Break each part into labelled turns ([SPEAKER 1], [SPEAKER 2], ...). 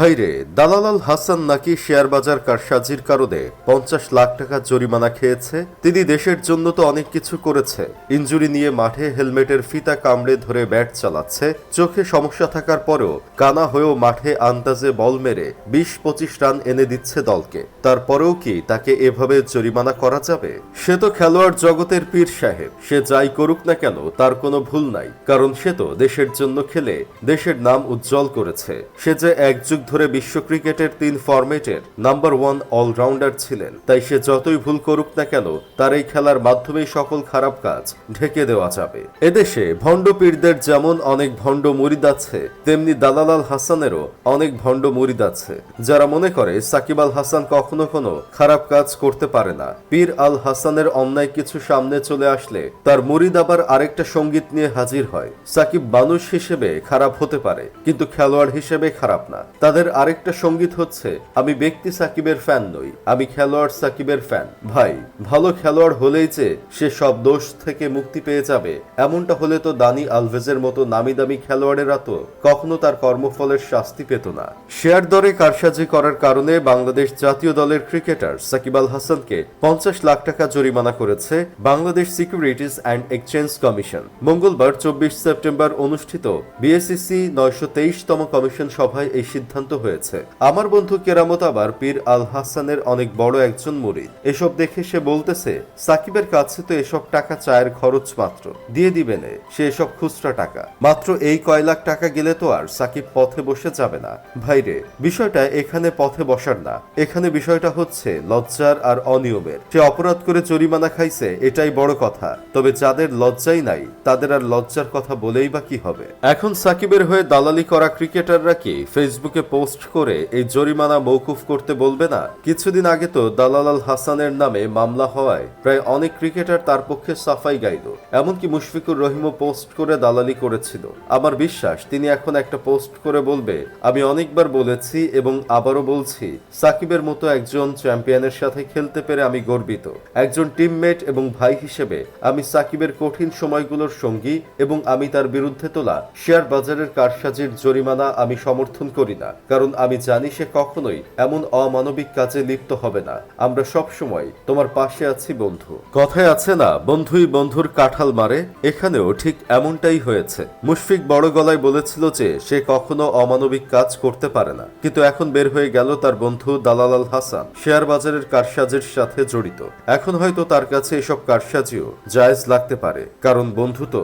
[SPEAKER 1] ভাইরে দালালাল হাসান নাকি শেয়ার বাজার কারসাজির কারণে পঞ্চাশ লাখ টাকা জরিমানা খেয়েছে তিনি দেশের জন্য তো অনেক কিছু করেছে ইঞ্জুরি নিয়ে মাঠে হেলমেটের ফিতা কামড়ে ধরে ব্যাট চালাচ্ছে চোখে সমস্যা থাকার পরেও কানা হয়েও মাঠে আন্দাজে বল মেরে বিশ পঁচিশ রান এনে দিচ্ছে দলকে তারপরেও কি তাকে এভাবে জরিমানা করা যাবে
[SPEAKER 2] সে তো খেলোয়াড় জগতের পীর সাহেব সে যাই করুক না কেন তার কোনো ভুল নাই কারণ সে তো দেশের জন্য খেলে দেশের নাম উজ্জ্বল করেছে সে যে একযুগ দশক ধরে বিশ্ব ক্রিকেটের তিন ফরম্যাটের নাম্বার ওয়ান অলরাউন্ডার ছিলেন তাই সে যতই ভুল করুক না কেন তার এই খেলার মাধ্যমেই সকল খারাপ কাজ ঢেকে দেওয়া যাবে এদেশে ভণ্ড পীরদের যেমন অনেক ভণ্ড মুরিদ আছে তেমনি দালালাল হাসানেরও অনেক ভণ্ড মুরিদ আছে যারা মনে করে সাকিব আল হাসান কখনো কোনো খারাপ কাজ করতে পারে না পীর আল হাসানের অন্যায় কিছু সামনে চলে আসলে তার মুরিদ আবার আরেকটা সঙ্গীত নিয়ে হাজির হয় সাকিব মানুষ হিসেবে খারাপ হতে পারে কিন্তু খেলোয়াড় হিসেবে খারাপ না তা তাদের আরেকটা সঙ্গীত হচ্ছে আমি ব্যক্তি সাকিবের ফ্যান নই আমি খেলোয়াড় সাকিবের ফ্যান
[SPEAKER 1] ভাই ভালো খেলোয়াড় হলেই যে সে সব দোষ থেকে মুক্তি পেয়ে যাবে এমনটা হলে তো দানি আলভেজের মতো নামি দামি খেলোয়াড়েরা তো কখনো তার কর্মফলের শাস্তি পেত না শেয়ার দরে কারসাজি করার কারণে বাংলাদেশ জাতীয় দলের ক্রিকেটার সাকিব আল হাসানকে পঞ্চাশ লাখ টাকা জরিমানা করেছে Bangladesh securities and exchange commission মঙ্গলবার চব্বিশ সেপ্টেম্বর অনুষ্ঠিত বিএসিসি নয়শো তেইশতম কমিশন সভায় এই সিদ্ধান্ত সিদ্ধান্ত হয়েছে আমার বন্ধু কেরামত আবার পীর আল হাসানের অনেক বড় একজন মুরিদ এসব দেখে সে বলতেছে সাকিবের কাছে তো এসব টাকা চায়ের খরচ মাত্র দিয়ে দিবে নে সে এসব খুচরা টাকা মাত্র এই কয় লাখ টাকা গেলে তো আর সাকিব পথে বসে যাবে না ভাইরে বিষয়টা এখানে পথে বসার না এখানে বিষয়টা হচ্ছে লজ্জার আর অনিয়মের সে অপরাধ করে জরিমানা খাইছে এটাই বড় কথা তবে যাদের লজ্জাই নাই তাদের আর লজ্জার কথা বলেই বা কি হবে এখন সাকিবের হয়ে দালালি করা ক্রিকেটাররা কি ফেসবুকে ফেসবুকে পোস্ট করে এই জরিমানা মৌকুফ করতে বলবে না কিছুদিন আগে তো দালাল আল হাসানের নামে মামলা হওয়ায় প্রায় অনেক ক্রিকেটার তার পক্ষে সাফাই গাইল এমনকি মুশফিকুর রহিমও পোস্ট করে দালালি করেছিল আমার বিশ্বাস তিনি এখন একটা পোস্ট করে বলবে আমি অনেকবার বলেছি এবং আবারও বলছি সাকিবের মতো একজন চ্যাম্পিয়নের সাথে খেলতে পেরে আমি গর্বিত একজন টিমমেট এবং ভাই হিসেবে আমি সাকিবের কঠিন সময়গুলোর সঙ্গী এবং আমি তার বিরুদ্ধে তোলা শেয়ার বাজারের কারসাজির জরিমানা আমি সমর্থন করি না না কারণ আমি জানি সে কখনোই এমন অমানবিক কাজে লিপ্ত হবে না আমরা সব সময় তোমার পাশে আছি বন্ধু কথায় আছে না বন্ধুই বন্ধুর কাঠাল মারে এখানেও ঠিক এমনটাই হয়েছে মুশফিক বড় গলায় বলেছিল যে সে কখনো অমানবিক কাজ করতে পারে না কিন্তু এখন বের হয়ে গেল তার বন্ধু দালালাল হাসান শেয়ার বাজারের কারসাজের সাথে জড়িত এখন হয়তো তার কাছে এসব কারসাজিও জায়জ লাগতে পারে কারণ বন্ধু তো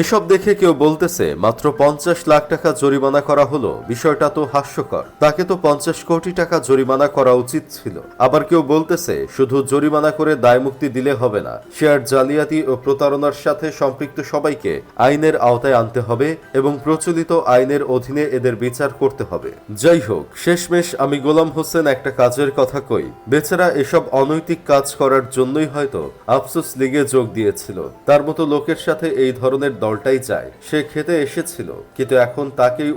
[SPEAKER 1] এসব দেখে কেউ বলতেছে মাত্র পঞ্চাশ লাখ টাকা জরিমানা করা হলো বিষয়টা তো হাস্যকর তাকে তো পঞ্চাশ কোটি টাকা জরিমানা করা উচিত ছিল আবার কেউ বলতেছে শুধু জরিমানা করে দায় মুক্তি দিলে হবে না শেয়ার জালিয়াতি ও প্রতারণার সাথে সম্পৃক্ত সবাইকে আইনের আওতায় আনতে হবে এবং প্রচলিত আইনের অধীনে এদের বিচার করতে হবে যাই হোক শেষমেশ আমি গোলাম হোসেন একটা কাজের কথা কই বেচারা এসব অনৈতিক কাজ করার জন্যই হয়তো আফসোস লিগে যোগ দিয়েছিল তার মতো লোকের সাথে এই ধরনের দলটাই চায় সে খেতে এসেছিল কিন্তু এখন তাকেই